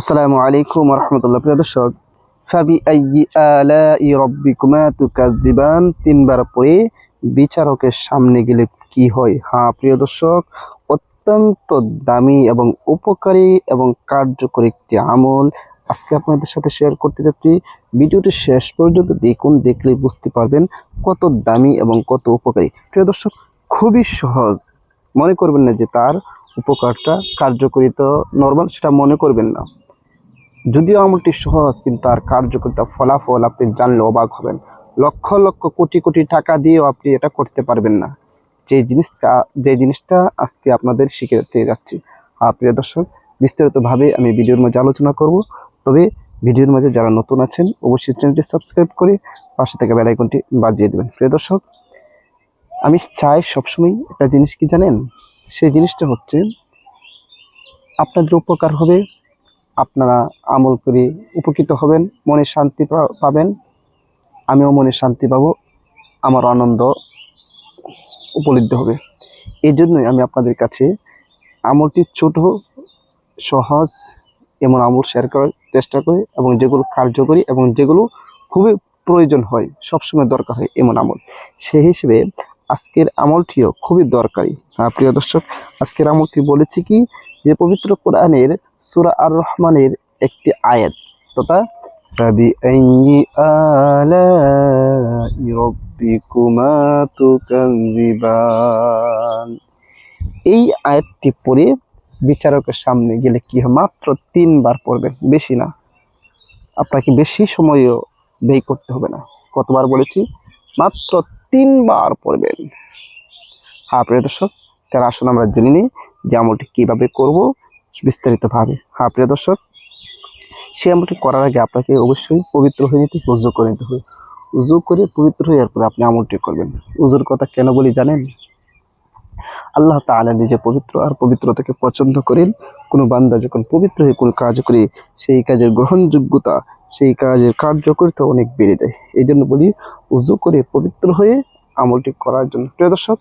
আসসালামু আলাইকুম রহমতুল্লাহ প্রিয় দর্শক, ফাবি আইয়ি আলাই রব্বিকুমা তুকাযিবান তিনবার পরে বিচারকের সামনে গেলে কি হয়? হ্যাঁ প্রিয় দর্শক, অত্যন্ত দামি এবং উপকারী এবং কার্যকরী একটি আমল আজকে আপনাদের সাথে শেয়ার করতে যাচ্ছি। ভিডিওটি শেষ পর্যন্ত দেখুন দেখলে বুঝতে পারবেন কত দামি এবং কত উপকারী। প্রিয় দর্শক, খুবই সহজ। মনে করবেন না যে তার উপকারটা কার্যকরী তো নর্মাল সেটা মনে করবেন না। যদিও আমলটি সহজ, কিন্তু তার কার্যকরিতা ফলাফল আপনি জানলে অবাক হবেন। লক্ষ লক্ষ কোটি কোটি টাকা দিয়েও আপনি এটা করতে পারবেন না। যে জিনিসটা যে জিনিসটা আজকে আপনাদের শিখে যাচ্ছি। আর প্রিয় দর্শক, বিস্তারিতভাবে আমি ভিডিওর মাঝে আলোচনা করব। তবে ভিডিওর মাঝে যারা নতুন আছেন, অবশ্যই চ্যানেলটি সাবস্ক্রাইব করে পাশে থেকে বেল আইকনটি বাজিয়ে দেবেন। প্রিয় দর্শক, আমি চাই সবসময় একটা জিনিস কি জানেন? সেই জিনিসটা হচ্ছে, আপনাদের উপকার হবে আপনারা আমল করে, উপকৃত হবেন, মনে শান্তি পাবেন। আমিও মনে শান্তি পাবো, আমার আনন্দ উপলব্ধ হবে। এই জন্যই আমি আপনাদের কাছে আমলটি ছোট, সহজ, এমন আমল শেয়ার করার চেষ্টা করি এবং যেগুলো কার্যকরী এবং যেগুলো খুবই প্রয়োজন হয়, সবসময় দরকার হয় এমন আমল। সেই হিসেবে আজকের আমলটিও খুবই দরকারি। হ্যাঁ প্রিয় দর্শক, আজকের আমলটি বলেছি কি? যে পবিত্র কোরআনের সূরা আর রহমানের একটি আয়াত তথা فبأي آلاء ربكما تكذبان এই আয়াতটি পড়ে বিচারকের সামনে গেলে কি হয় মাত্র তিনবার পড়বেন বেশি না আপনাকে বেশি সময়ও ব্যয় করতে হবে না কতবার বলেছি মাত্র তিনবার পড়বেন হ্যাঁ প্রিয় দর্শক তার আসুন আমরা জেনে নিই যে আমলটি কীভাবে করব বিস্তারিতভাবে। হ্যাঁ প্রিয় দর্শক সে আমলটি করার আগে আপনাকে অবশ্যই পবিত্র হয়ে নিতে উজু করে নিতে হবে। উজু করে পবিত্র হয়ে এরপরে আপনি আমলটি করবেন। উজুর কথা কেন বলি জানেন? আল্লাহ তাআলা নিজে পবিত্র আর পবিত্রতাকে পছন্দ করেন। কোনো বান্দা যখন পবিত্র হয়ে কোনো কাজ করে, সেই কাজের গ্রহণযোগ্যতা, সেই কাজের কার্যকরিতা অনেক বেড়ে যায়। এই জন্য বলি, উজু করে পবিত্র হয়ে আমলটি করার জন্য। প্রিয় দর্শক,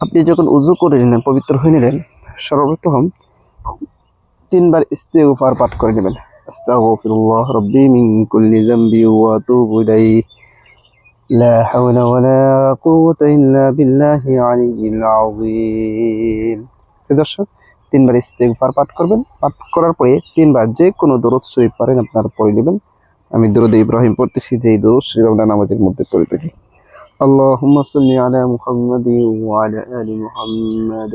আপনি যখন উজু করে নিলেন, পবিত্র হয়ে নিলেন সর্বপ্রথম তিনবার ইস্তেগফার পাঠ করে নেবেন। আস্তাগফিরুল্লাহ রব্বি মিন কুল্লি যামবি ওয়া আতুবু ইলাইহি। লা হাওলা ওয়ালা কুওয়াতা ইল্লা বিল্লাহি আলিয়্যিল আযীম। দর্শক, তিনবার ইস্তেগফার পাঠ করবেন। পাঠ করার পরে তিনবার যে কোনো দরদ শরীফ পারেন আপনারা পড়ে নেবেন। আমি দরদ ইব্রাহিম পড়তেছি, যেই দরদ শরীফ আমরা নামাজের মধ্যে পড়ে থাকি। আল্লাহুম্মা সাল্লি আলা মুহাম্মাদি ওয়া আলা আলি মুহাম্মাদ।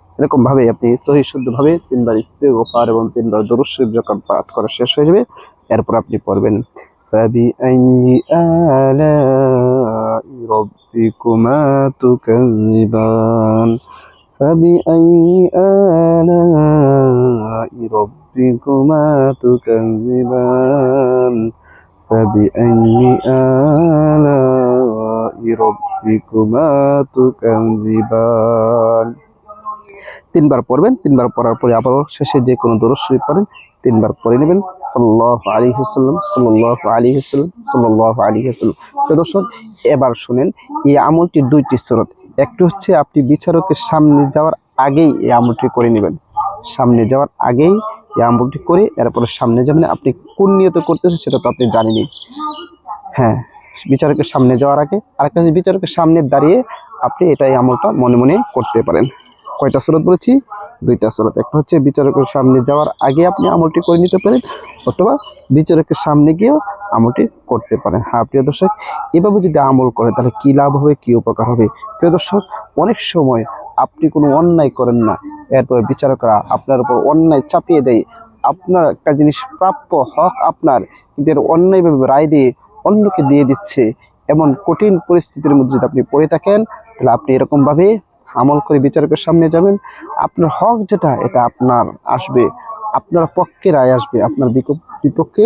এরকম ভাবে আপনি সহি শুদ্ধভাবে তিনবার ইস্তেগফার এবং তিনবার দরুদ শরীফ যখন পাঠ করা শেষ হয়ে যাবে এরপর আপনি পড়বেন فبأي آلاء ربكما تكذبان فبأي آلاء ربكما تكذبان فبأي آلاء ربكما تكذبان তিনবার পড়বেন, তিনবার পড়ার পরে আবারও শেষে যে কোনো শরীফ পড়েন, তিনবার পড়ে নেবেন। সাল্লাল্লাহু আলাইহি ওয়াসাল্লাম, সাল্লাল্লাহু আলাইহি ওয়াসাল্লাম, সাল্লাল্লাহু আলাইহি ওয়াসাল্লাম। প্রিয় দর্শক, এবার শুনেন, এই আমলটির দুইটি স্রোত। একটি হচ্ছে আপনি বিচারকের সামনে যাওয়ার আগেই এই আমলটি করে নেবেন। সামনে যাওয়ার আগেই এই আমলটি করে, এরপরে সামনে যাবেন। আপনি কোন নিয়ত করতেছেন সেটা তো আপনি জানেনই। হ্যাঁ বিচারকের সামনে যাওয়ার আগে, আরেকটা হচ্ছে বিচারকের সামনে দাঁড়িয়ে আপনি এটাই আমলটা মনে মনে করতে পারেন। কয়টা সুরত বলেছি? দুইটা সুরত একটা হচ্ছে বিচারকের সামনে যাওয়ার আগে আপনি আমলটি করে নিতে পারেন, অথবা বিচারকের সামনে গিয়েও আমলটি করতে পারেন। হ্যাঁ প্রিয় দর্শক, এভাবে যদি আমল করে তাহলে কী লাভ হবে, কী উপকার হবে? প্রিয় দর্শক, অনেক সময় আপনি কোনো অন্যায় করেন না, এরপরে বিচারকরা আপনার উপর অন্যায় চাপিয়ে দেয়। আপনার একটা জিনিস প্রাপ্য হক আপনার, কিন্তু এর অন্যায়ভাবে রায় দিয়ে অন্যকে দিয়ে দিচ্ছে। এমন কঠিন পরিস্থিতির মধ্যে যদি আপনি পড়ে থাকেন, তাহলে আপনি এরকমভাবে আমল করে বিচারকের সামনে যাবেন। আপনার হক যেটা, এটা আপনার আসবে, আপনার পক্ষে রায় আসবে, আপনার বিপক্ষে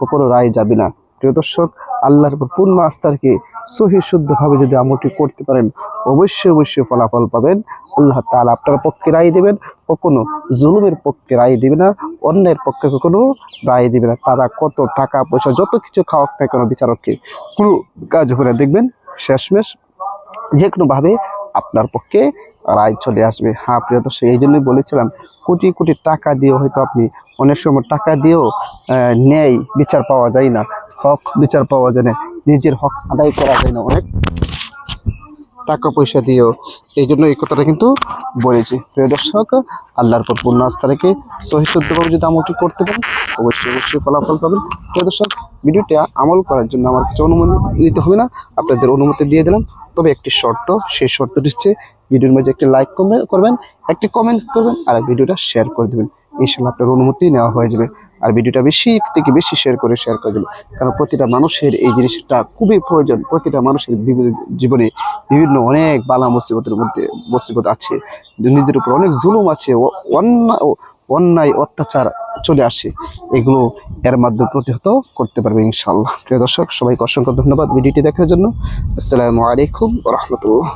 কখনো রায় যাবে না। প্রিয় দর্শক, আল্লাহর উপর পূর্ণ আস্থা রেখে সহি, শুদ্ধভাবে যদি আমলটি করতে পারেন, অবশ্যই অবশ্যই ফলাফল পাবেন। আল্লাহ তাআলা আপনার পক্ষে রায় দেবেন, কখনো জুলুমের পক্ষে রায় দিবে না, অন্যের পক্ষে কখনো রায় দিবে না। তারা কত টাকা, পয়সা, যত কিছু খাওয়াক না কেন বিচারককে, কোনো কাজ না দেখবেন, শেষমেশ যে কোনোভাবে আপনার পক্ষে রায় চলে আসবে। হ্যাঁ প্রিয় দর্শক, এই জন্যই বলেছিলাম, কোটি কোটি টাকা দিয়েও হয়তো আপনি অনেক সময় টাকা দিয়েও ন্যায় বিচার পাওয়া যায় না। হক বিচার পাওয়া যায় না। নিজের হক আদায় করা যায় না অনেক। টাকা পয়সা দিয়েও। এই জন্য এই কথাটা কিন্তু বলেছি। প্রিয় দর্শক, আল্লাহর পর পূর্ণ আস্থা রেখে সহি শুদ্ধভাবে যদি আমলটি করতে পারেন অবশ্যই অবশ্যই ফলাফল পাবেন। প্রিয় দর্শক, ভিডিওটা আমল করার জন্য আমার কিছু অনুমতি নিতে হবে না। আপনাদের অনুমতি দিয়ে দিলাম। তবে একটি শর্ত, সেই শর্তটি হচ্ছে ভিডিওর মাঝে একটি লাইক করবেন, একটি কমেন্টস করবেন, আর ভিডিওটা শেয়ার করে দেবেন। ইনশাল্লাহ আপনার অনুমতি নেওয়া হয়ে যাবে। আর ভিডিওটা বেশি থেকে বেশি শেয়ার করে শেয়ার করে দেবেন। কারণ প্রতিটা মানুষের এই জিনিসটা খুবই প্রয়োজন। প্রতিটা মানুষের জীবনে বিভিন্ন অনেক বালা মুসিবতের মধ্যে, মুসিবত আছে। নিজের উপর অনেক জুলুম আছে। অন্যায় অন্যায়, অত্যাচার চলে আসে, এগুলো এর মাধ্যমে প্রতিহত করতে পারবে ইনশাল্লাহ প্রিয় দর্শক, সবাইকে অসংখ্য ধন্যবাদ ভিডিওটি দেখার জন্য। আসসালামু আলাইকুম রহমতুল্লাহ।